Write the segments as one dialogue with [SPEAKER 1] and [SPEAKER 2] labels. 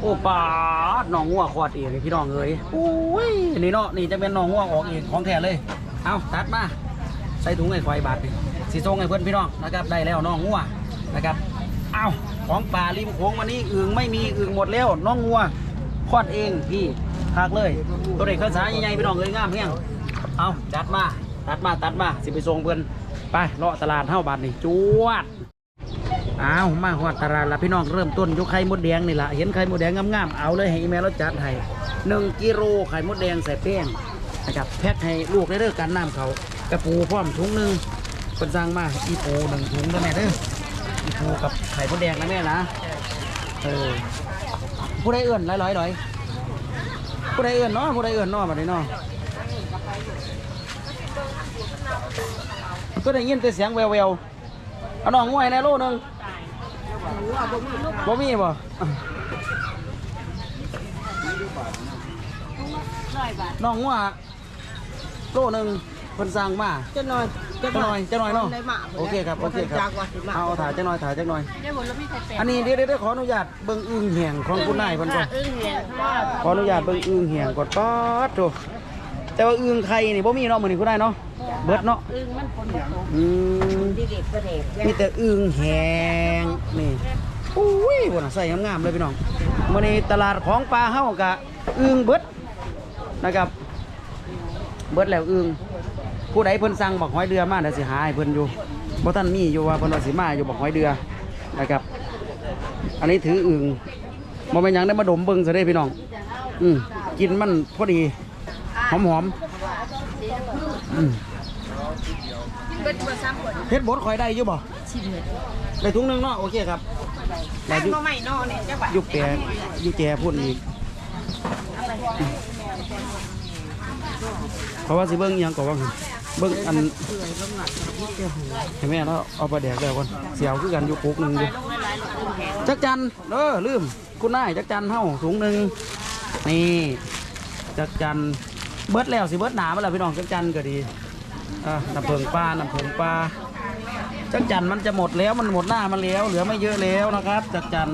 [SPEAKER 1] โอ้ปาดน้องงัวขอดเองพี่น้องเอ้ยโอ้ยนี่เนาะนี่จะเป็นหนองงัวออกเองของแท้เลย เอาตัดมาใส่ถุงไอ้ควายบาทนี่สีทรงไอ้เพื่อนพี่น้องนะครับได้แล้วน้องงัวนะครับเอาของป่าริมโขงวันนี้อึ่งไม่มีอึ่งหมดแล้วน้องงัวคลอดเองพี่พากเลยตัวเด็กข้าวสาใหญ่ๆพี่น้องเลยงามเพียงเอาจัดมาตัดมาตัดมาสิไปส่งเพื่อนไปเลาะตลาดเท่าบาทนี่จวด อ้าวมาหอดตลาดละพี่น้องเริ่มต้นยกไข่มดแดงนี่ละเห็นไข่มดแดงงามๆเอาเลยให้อีเมลราจัดให้หนึ่งกิโลไข่มดแดงใส่แป้งนะครับแพ็คให้ลูกได้เด้อกันน้ำเขากระปูพร้อมถุงหนึ่งคนสั่งมาอีปูหนึ่งถุงด้วยแม่เด้ออีปูกับไข่มดแดงนะแม่นะเออผู้ใดเอื่นร้อยร้อยร้อยผู้ใดเอื่นเนาะผู้ใดเอื่นเนาะแบบนี้เนาะก็ได้ยินแต่เสียงแววๆเอาน้องงวยในโลนึง บ่มีบ่น้องว่าโลหนึ่งเพิ่นสั่งมา
[SPEAKER 2] จะหน่อย
[SPEAKER 1] จะหน่อยจะหน่อยเนาะ
[SPEAKER 2] ได้มา
[SPEAKER 1] โอเคครับโอเคครับ
[SPEAKER 2] จากว่าสิมา
[SPEAKER 1] เอาถ่ายจักหน่อยถ่ายจักหน่อย
[SPEAKER 3] ได้หมดแล้วพี่ไข่แปด
[SPEAKER 1] อันนี้เดี๋ยวเดี๋ยวเดี๋ยวขออนุญาตเบิ่งอึ่งแหงของคุณนายเพิ่นก่อน
[SPEAKER 2] อึ้งเหียนว่า
[SPEAKER 1] ขออนุญาตเบิ่งอึ่งแหงก่อนป๊าดโตแต่ว่าอึ่งไข่นี่บ่มีเนาะมื้อนี้คุณนายเนาะ เบิดเนาะ
[SPEAKER 3] อึ้งมันผลผสม
[SPEAKER 1] อืม
[SPEAKER 2] ดีเด็ดประเด็ด
[SPEAKER 1] มีแต่อึ่งแหงนี่อุ้ยบนใส่งามๆเลยพี่น้องมื่อนี้ตลาดของปลาเฮากะอึ่งเบิดนะครับเบิดแล้วอึ่งผู้ใดเพิ่นสั่งบอกหอยเดือมาเดี๋ยวสิหาให้เพิ่นอยู่บ่ท่านมีอยู่ว่าเพิ่นว่าสิมาอยู่บอกหอยเดือนะครับ อันนี้ถืออึ่งบ่แม่นหยังได้มาดมเบิ่งซะเด้พี่น้อง อืมกินมันพอดี หอมๆอืม
[SPEAKER 3] เบิดเบอร์สามขวด
[SPEAKER 1] เฮ็ดบดข่อยได้อยู่บ่
[SPEAKER 3] ชิมเลย
[SPEAKER 1] ได้ถุงหนึงเนาะโอเคครับได้
[SPEAKER 2] แต่
[SPEAKER 1] ยุ
[SPEAKER 2] ก็ไม่นอนเนี่ยจะแบบ
[SPEAKER 1] ยุคแกยุคแกพูดอีกเพราะว่าสิเบิ้งอิหยังก่อนว่าเบิ้งอันเห็นไหมเนาะเอาไปแดกแล้วก่อนเสียวคือกันอยู่ปุกหนึ่งอยู่ จักจันเออลืม คุณนายจักจันเฮาถุงหนึ่งนี่ จักจันเบิดแล้วสิเบิดหนามาแล้วพี่น้องจักจันก็ดี อะน้ำเพิงปลาน้ำเพิงปลาจักจันมันจะหมดแล้วมันหมดหน้ามันแล้ว เหลือไม่เยอะแล้วนะครับจักจัน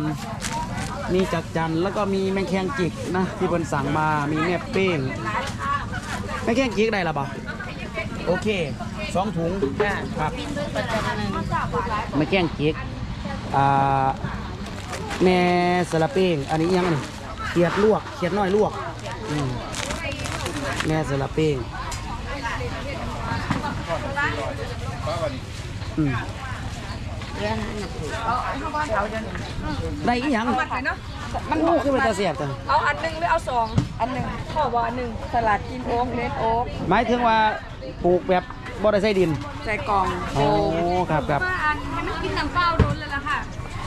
[SPEAKER 1] มีจักจันแล้วก็มีแมงแคงจิกนะที่เพิ่นสั่งมามีแม่เป้งแมงแคงจิกได้ละบ่โอเคสองถุงครับแมงแคงจิกอ่าแม่สลับเป้งอันนี้ยังอันนี้เขียดลวกเขียดน้อยลวกแม่สลับเป้ง อืมได้อีหยัง
[SPEAKER 3] วัดเลยเนาะ
[SPEAKER 1] มันโอ้คือมันจะเสียบจัง
[SPEAKER 3] เอาอันหนึ่งหรือเอาสองอันหนึ่งข้อว่าอันหนึ่งสลัดกินโอ๊กเลดโอ๊ก
[SPEAKER 1] หมายถึงว่าปลูกแบบบ่ได้ใส่ดิน
[SPEAKER 3] ใส่กล่อง
[SPEAKER 1] โอ้ครับครับ
[SPEAKER 3] มาอันให้มันกินน้ำเปล่าโดนเลยล่ะค่ะ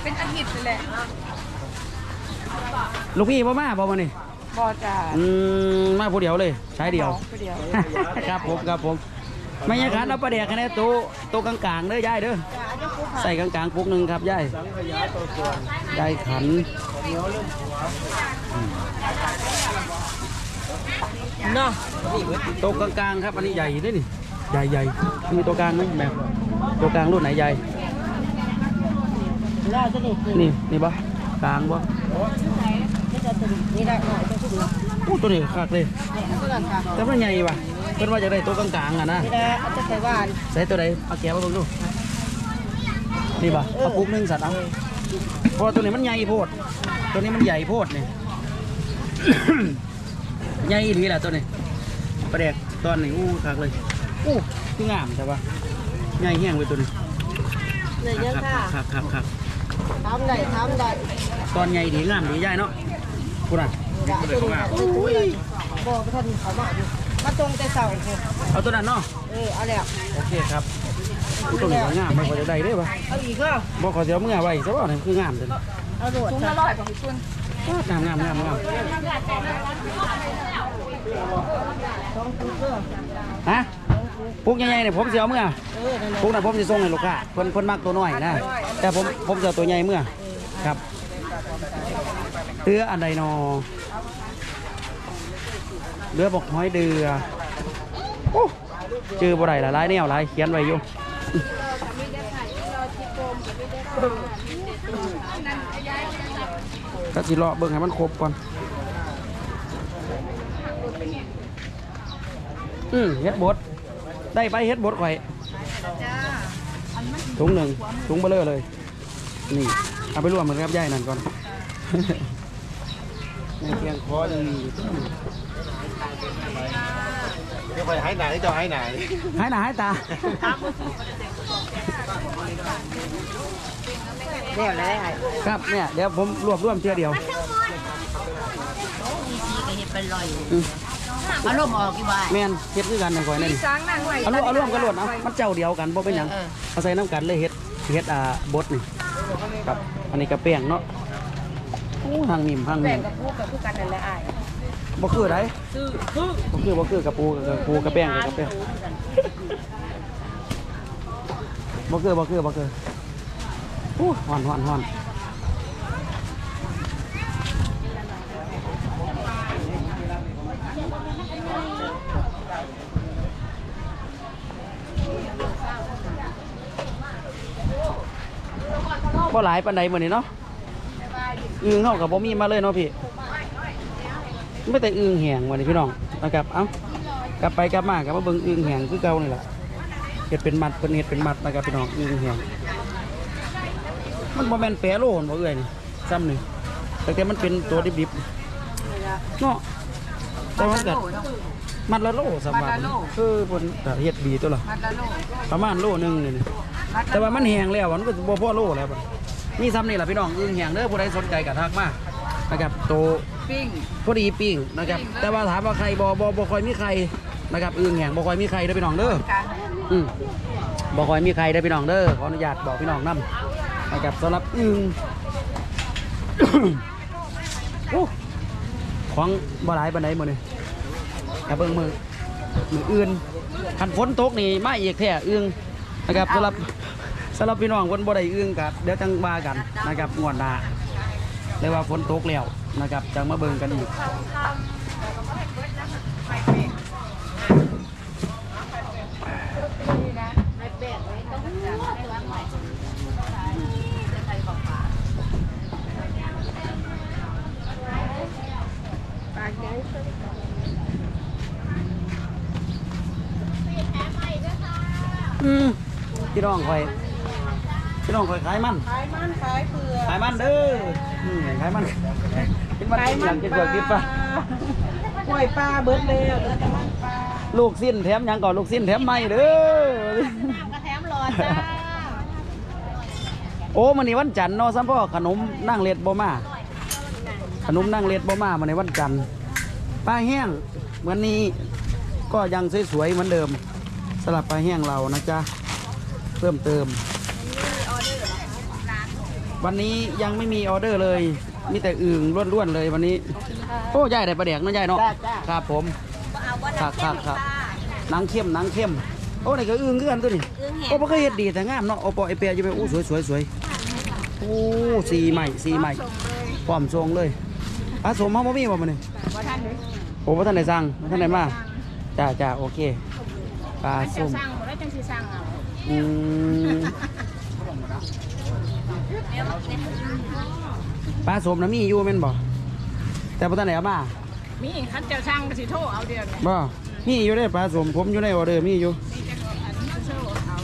[SPEAKER 3] เป็นอาทิตย์เลยแหละ
[SPEAKER 1] ลูกพี่บ่มาบ่มานี่
[SPEAKER 3] บอจ่า
[SPEAKER 1] อืมมาผู้เดียวเลยใช้เดียว
[SPEAKER 3] ผู้เดียว
[SPEAKER 1] ครับผมครับผม ไม่ใช่ขันเอาปลาแดกคะแนนโตะโตะกลางๆเด้อยายเด้อใส่กลางๆปุกหนึ่งครับยายยายขัน
[SPEAKER 2] เนาะ
[SPEAKER 1] โตะกลางๆครับอันนี้ใหญ่ด้วยนี่ใหญ่ใหญ่มีตัวกลางไหมแบบตัวกลางรุ่นไหนใหญ่
[SPEAKER 2] เราจะเด็ด
[SPEAKER 1] นี่นี่บ่กลางบ่
[SPEAKER 2] นี่ได้หน่อยจะสุด
[SPEAKER 1] อู้ตัวนี้คักเลย
[SPEAKER 2] เนี่ยเพื่อนค่ะ
[SPEAKER 1] แต่มันใหญ่ว่ะ เพิ่นว่าจะได้ตัวกลางๆอะนะ
[SPEAKER 2] นี่ได้จะใส่หวาน
[SPEAKER 1] ใส่ตัวใดเอาแกะมาเบิ่งดูนี่ป่ะเอาปุ๊กหนึงสัตว์เอาเพราะว่าตัวนี้มันใหญ่โพด ตัวนี้มันใหญ่โพดนี่ ใหญ่อีหลีแหละตัวนี้ประเด็กตอนนี้อู้คักเลยอู้คืองามใช่ปะใหญ่แห้งไปตัวนี้
[SPEAKER 2] เลยเยอะ
[SPEAKER 1] ครับ
[SPEAKER 2] ค่ะ
[SPEAKER 1] ครับครับครับ
[SPEAKER 2] ทำได้ทำได้
[SPEAKER 1] ตอนใหญ่ดีงามดีใหญ่เนาะพูดอะ
[SPEAKER 2] อุ้ยบอกท่านเขามาอยู่ มาตรงแต่เสาเเอา
[SPEAKER 1] ตัวนั้นเนาะ
[SPEAKER 2] ออเอาแล้ว
[SPEAKER 1] โอเคครับอู้ตัวนี้ก็งามมันก็จะได้เด้อปะ
[SPEAKER 2] เอาอีกก็
[SPEAKER 1] บอกขอเสียวเมื่อไว้ซะว่านี่คืองามเลย
[SPEAKER 2] เอาโดด
[SPEAKER 3] ถุงละร้อยกว่าพี่คุณ
[SPEAKER 1] งามงามงามงามฮะปุ๊กใหญ่ๆเนี่ยผมเสียวเมื่อ
[SPEAKER 2] เออนั่นแหละ
[SPEAKER 1] ปุ๊กน่ะผมจะส่งให้ลูกค้าเพิ่นเพิ่นมักตัวน้อยนะแต่ผมผมจะเอาตัวใหญ่เมื่อครับเรืออันใดนอ เรือบอกห้อยเดือโอ้ชื่อบ่ได้ละหลายแนวหลายเขียนไว้อยู่ก็สิรอเบิ่งให้มันครบก่อน อืมเฮ็ดบด ได้ไปเฮ็ดบดข่อยถุงหนึ่งถุงเบลเลอเลย นี่ เอาไปรวมเหมือนกับย่ายนั่นก่อนใน เพียงคอยังมีอยู่
[SPEAKER 4] จะไปหายไหนจะหายไหน
[SPEAKER 1] หายหน้าหายตา
[SPEAKER 2] เดี๋ยวเลยให้
[SPEAKER 1] ครับเนี่ยเดี๋ยวผมรวบรวมเทียเดียว
[SPEAKER 5] ก็เห็ดเป็นรอย
[SPEAKER 1] อืม
[SPEAKER 5] อารมณ์ออกกี่ว่า
[SPEAKER 1] แม่นเฮ็ดคือกันในข่อยนั่น
[SPEAKER 3] มีช้างนั่งไว้
[SPEAKER 1] เอารวมเอารวมกันรวดเอามันเจ้าเดียวกันบ่เป็นหยัง
[SPEAKER 5] เออ
[SPEAKER 1] เอาใส่น้ำกันเลยเฮ็ดเฮ็ดอ่าบดนี่ครับอันนี้กระเปียงเนาะโอ้หางมิมหางมิ
[SPEAKER 3] แบ่ง
[SPEAKER 1] ม
[SPEAKER 3] กับพูกกับพูกกันนั่นแหละอ้าย
[SPEAKER 1] บ่คือได
[SPEAKER 3] ซื้อคือ
[SPEAKER 1] บ่คือบ่คือกระปูกับปูกระแป้งกับกระแป้งบ่คือบ่คือบ่คือโอ้ฮ้อนฮ้อนฮ้อนบ่หลายปานใดมื้อนี้เนาะ อึงเฮากับบ่มีมาเลยเนาะพี่ไม่แต่อึงแห้งวันนี้พี่น้องนะครับเอ้ากลับไปกลับมากลับมาเบิ่งอึงแห้งคือเก่านี่แหละเฮ็ดเป็นมัดเพิ่นเฮ็ดเป็นมัดนะครับพี่น้องอึงแห้งมันบ่แม่นแปรโลนบ่เอ้ยนี่ซ้ำนี่แต่แต่มันเป็นตัวดิบๆเนาะแต่ว่าก็มัดละโลสำหรับเออเพิ่นก็เฮ็ดดีตัวละ
[SPEAKER 3] มัดละโล
[SPEAKER 1] ประมาณโลนึงนี่นี่
[SPEAKER 3] มัด
[SPEAKER 1] แต่ว่ามันแห้งแล้วมันก็บ่พอโลแล้วบัด นี่ซ้ำนี่แหละพี่น้องอึ่งแห้งเด้อผู้ใดสนใจก็ทักมานะครับโต
[SPEAKER 3] ปิ้ง
[SPEAKER 1] พอดีปิ้งนะครับ แต่ว่าถามว่าใครบ่บ่บ่ค่อยมีใครนะครับอึ่งแห้งบ่ค่อยมีใครเด้อพี่น้องเด้อ
[SPEAKER 3] กัน
[SPEAKER 1] อืมบ่ค่อยมีใครเด้อพี่น้องเด้อขออนุญาตบอกพี่น้องนํนะครับสำหรับอึ่งโอ้ของบ่หลายปานใดมื้อนี้แต่เบิ่งมือมืออื่นคันฝนตกนี่มาอีกแท้อึ่งนะครับสำหรับ สำหรับพี่น้องคนบ่ได้อึ่งกับเดี๋ยวจังว่ากันนะครับงวดหน้าเรียกว่าฝนตกแล้วนะครับจังมาเบิ่งกันอีกอืมพี่น้องคอย พี่น้องคอยขายมัน
[SPEAKER 2] ขายมันขายเผือก
[SPEAKER 1] ขายมันเด้ออืมขายมันกินมันกินอย่างกินเผือกกินปลา
[SPEAKER 2] ปล่อยปลาเบิดเลยเหลือแต่มันปลา
[SPEAKER 1] ลูกสิ้นแถมหยังก่อนลูกสิ้นแถมไม่เด้อ
[SPEAKER 2] ก็แถมรอจ้า
[SPEAKER 1] โอ้มันนี่วันจันทร์เนาะซ้ำพ่อขนมนั่งเล็ดบ่มาขนมนั่งเล็ดบ่มามันในวันจันทร์ปลาแห้งเหมือนนี้ก็ยังสวยๆเหมือนเดิมสลับปลาแห้งเรานะจ๊ะเพิ่มเติม วันนี้ยังไม่มีออเดอร์เลย มีแต่อึ่งล้วนๆเลยวันนี้ โอ้ยายได้ปลาแดกเนาะยายเนาะ
[SPEAKER 2] จ้าจ้า
[SPEAKER 1] ครับผม
[SPEAKER 5] เอาว่า
[SPEAKER 1] ครับครับครับหนังเข้มหนังเข้ม โอ้นี่ก็อึ่งคือกันตัวนี้โอ้บ่เคยเฮ็ดดีแต่งามเนาะโอ้ปอไอเปียอยู่ไปอู้สวยสวยสวยโอ้สีใหม่สีใหม่พร้อมทรงเลยปลาสมเฮาบ่มีบ่มื้อนี้
[SPEAKER 3] ว่าท่านเลย
[SPEAKER 1] โอ้บ่ทันได้สั่งบ่ทันได้มาจ้าจ้าโอเคปลาส้ม
[SPEAKER 3] สั่งบ่ได้จังสิสั่งเอา
[SPEAKER 1] อืม ปลาสมน่ะมีอยู่แม่นบ่แต่บ่ทันได้เอามา
[SPEAKER 3] มีคันเจ้าสั่งก็สิโทรเอาเดือน
[SPEAKER 1] บ่มีอยู่ได้ปลาสมผมอยู่ในออเดอร์มีอยู่
[SPEAKER 3] มีจังอันนี้โทรเอา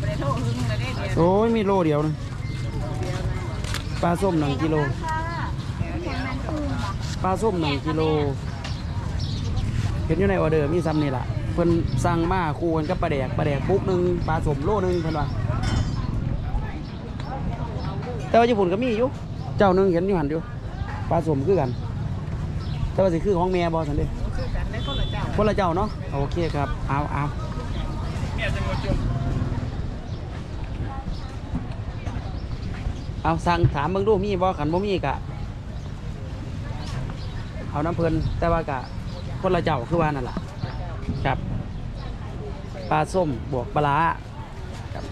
[SPEAKER 3] บ่ได้โทรหึงเลยเด้เดือน
[SPEAKER 1] โอ้ยมีโลเดียวนะปลาส้มหนึ่งกิโลปลาส้มหนึ่งกิโลเห็นอยู่ในออเดอร์มีซ้ำนี่ล่ะเพิ่นสั่งมาคู่กันกับปลาแดกปลาแดกปุ๊กหนึ่งปลาส้มโลหนึ่งเพิ่นว่า แต่ว่าญี่ปุ่นก็มีอยู่ เจ้าหนึ่งเห็นอยู่หันอยู่ปลาส้มคือกัน แต่ว่าสิคือของแม่บอสันเด้
[SPEAKER 3] คือกันได้คนละเจ้า
[SPEAKER 1] คนละเจ้าเนาะโอเคครับเอาเอาเอาสั่งถามเบิ่งดูมีบ่ขันบ่มีกะ เอาน้ำเพลินแต่ว่ากะคนละเจ้าคือว่านั่นแหละครับ ปลาส้มบวกปลาร้าครับ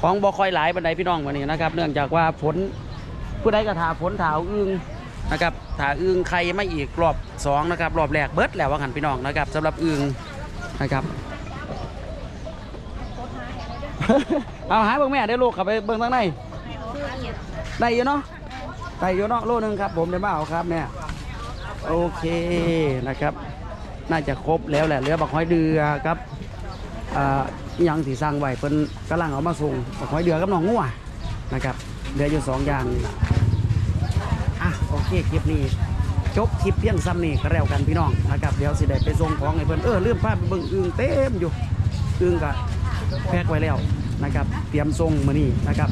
[SPEAKER 1] ของบ่อคอยหลายบันไดพี่น้องวันนี้นะครับ เนื่องจากว่าฝนผู้ใดก็ถาฝนถาวอึงนะครับถาอึงใครไม่อีกรอบสองนะครับรอบแรกเบิดแล้วว่าหันพี่น้องนะครับสำหรับอึงนะครับเอาหายเบิ่งแม่ได้ลูกขับไปเบิ่งทางในได้อยู่เนาะได้อยู่เนาะโลนึงครับ ผมได้มาเอาครับเนี่ยโอเคนะครับ น่าจะครบแล้วแหละเหลือบักหอยเดือครับอ่า อิหยังที่สร้างไว้เพิ่นกำลังเอามาส่งหอยเดือกับน้องงัวนะครับเหลืออยู่สองอย่างนี่ล่ะอะโอเคคลิปนี้จบคลิปเพียงซ้ำนี่ก็แล้วกันพี่น้องนะครับเดี๋ยวสิได้ไปส่งของให้เพิ่นเออลืมพาไปเบิ่งอึ่งเต็มอยู่อึ่งก็แพ็คไว้แล้วนะครับเตรียมส่งมื้อนี้นะครับ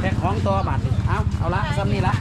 [SPEAKER 1] แพ็คของตัวบาทนี่เอาเอาละซ้ำนี่ละ